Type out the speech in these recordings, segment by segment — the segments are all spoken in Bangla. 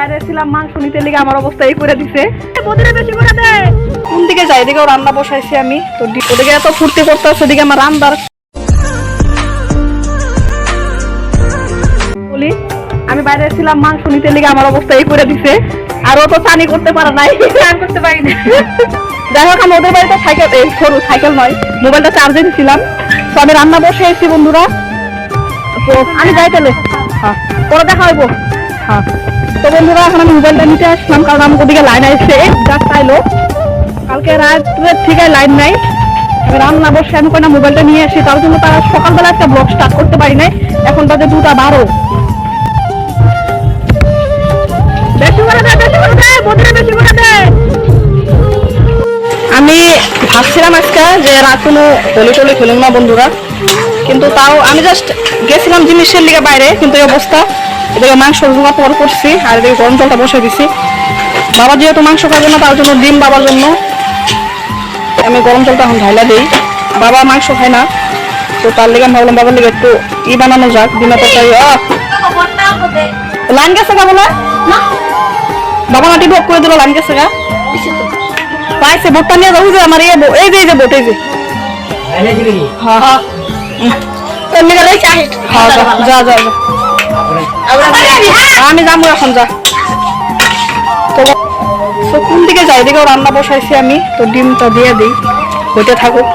বাইরে ছিলাম মাংস নিতে লেগে আমার অবস্থা এই করে দিছে। বদিরে বেশি করে কোন দিকে যাই? এদিকেও রান্না বসাইছি আমি। তো ওদিকে এত ফুর্তি করতে হচ্ছে ওদিকে আমার রান্নার বলি আমি বাইরে ছিলাম মাংস নিতে লেগে আমার অবস্থা এই করে দিছে। আর ও তো চানি করতে পারে নাই। করতে পারি না। যাই হোক আমি ওদের বাড়িতে সাইকেল এই সরু সাইকেল নয় মোবাইলটা চার্জে দিছিলাম তো আমি রান্না বসে এসেছি বন্ধুরা। তো আমি যাই তাহলে। হ্যাঁ পরে দেখা হইব। হ্যাঁ তো বন্ধুরা, এখন আমি মোবাইলটা নিতে আসলাম, কারণ আমার ওদিকে লাইন আসছে যাক তাইলো কালকে রাত্রের থেকে লাইন নাই। রান্না বসে আমি কোনো মোবাইলটা নিয়ে আসি। তার জন্য তারা সকালবেলা একটা ব্লগ স্টার্ট করতে পারি নাই। এখন বাজে দুটা বারো। বেশি আমি ভাবছিলাম আজকে যে রাত কোনো হোলি টোলি খেলুম না বন্ধুরা। কিন্তু তাও আমি জাস্ট গেছিলাম জিনিসের লিগে বাইরে কিন্তু এই অবস্থা। এদিকে মাংস জোগাড় পর করছি আর এদিকে গরম জলটা বসে দিছি। বাবা যেহেতু মাংস খাবে না তার জন্য ডিম বাবার জন্য। আমি গরম জলটা এখন ঢাইলা দিই। বাবা মাংস খায় না তো তার লেগে আমি ভাবলাম বাবার লেগে একটু ই বানানো যাক ডিমের তরকারি। আহ! লাইন গেছে গা বলে? বাবা মাটি ভোগ করে দিল লাইন গেছে গা। পাইছে ভোটটা নিয়ে যাব যে আমার এই যে এই যে ভোট এই যে। হ্যাঁ হ্যাঁ, যা, যা যা। যা আমি যাব এখন যা। তো কোন দিকে যাই? এদিকেও রান্না বসাইছি আমি তো ডিমটা দিয়ে দিই। হইতে থাকুক।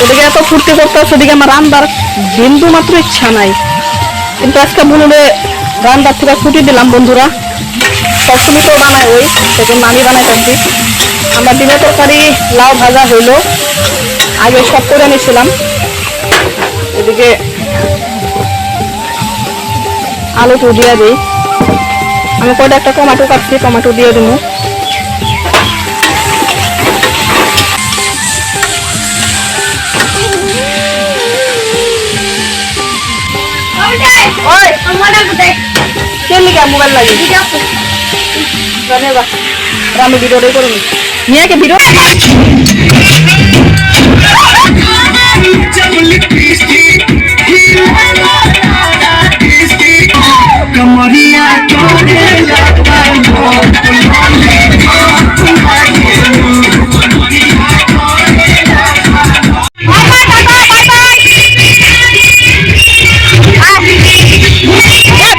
ওদিকে এত ফুর্তি করতে হচ্ছে ওদিকে আমার রান্নার বিন্দু মাত্র ইচ্ছা নাই। কিন্তু আজকে বললে রান্নার থেকে ছুটি দিলাম বন্ধুরা। সবসময় তো বানাই ওই সেজন্য আমি বানাই থাকি আমরা ডিমের তরকারি লাউ ভাজা হইল। আগে সব করে নিয়েছিলাম এদিকে আলু তো দিয়ে দিই। আমি কয়টা একটা টমাটো কাটছি টমেটো দিয়ে দেবো। মোবাইল লাগে আমি ভিডিওটাই করে নিই নিয়ে কে ভিডিও कमरिया चोरे लगता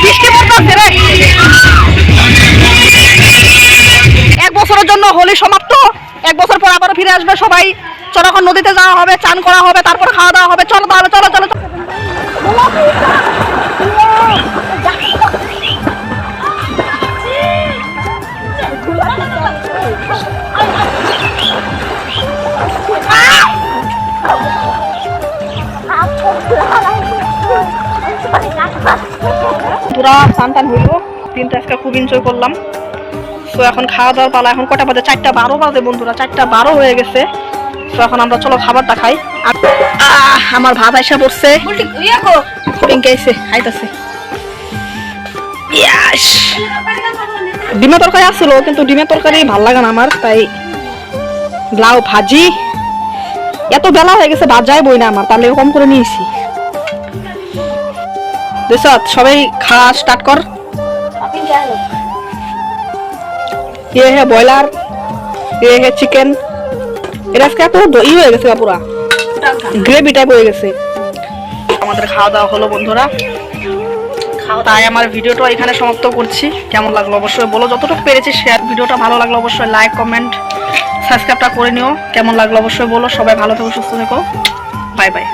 বৃষ্টি পড়তেছে রে এক বছরের জন্য হোলি সমাপ্ত এক বছর পর আবার ফিরে আসবে সবাই। চলো এখন নদীতে যাওয়া হবে, চান করা হবে, তারপর খাওয়া দাওয়া হবে। চলো তাহলে, চলো চলো। পুরা টান টান হইল। দিনটা আজকে খুব এনজয় করলাম। তো এখন খাওয়া দাওয়ার পালা এখন কটা বাজে? চারটা বারো বাজে বন্ধুরা চারটা বারো হয়ে গেছে। তো এখন আমরা চলো খাবারটা খাই। আর আমার ভাত আইসা পড়ছে। আইসে খাইতেছে ডিমের তরকারি আসছিল কিন্তু ডিমের তরকারি ভালো লাগে না আমার তাই লাউ ভাজি। এত বেলা হয়ে গেছে ভাত যাই বই না আমার তাহলে কম করে নিয়েছি। দেশত সবাই খাওয়া স্টার্ট কর। ये है बॉयलार ये है চিকেন এটা আজকে এত ই হয়ে গেছে পুরা গ্রেভি টাইপ হয়ে গেছে আমাদের খাওয়া দাওয়া হলো বন্ধুরা তাই আমার ভিডিওটা এখানে সমাপ্ত করছি কেমন লাগলো অবশ্যই বলো যতটুকু পেরেছি শেয়ার ভিডিওটা ভালো লাগলো অবশ্যই লাইক কমেন্ট সাবস্ক্রাইবটা করে নিও কেমন লাগলো অবশ্যই বলো সবাই ভালো থেকো সুস্থ থেকো বাই বাই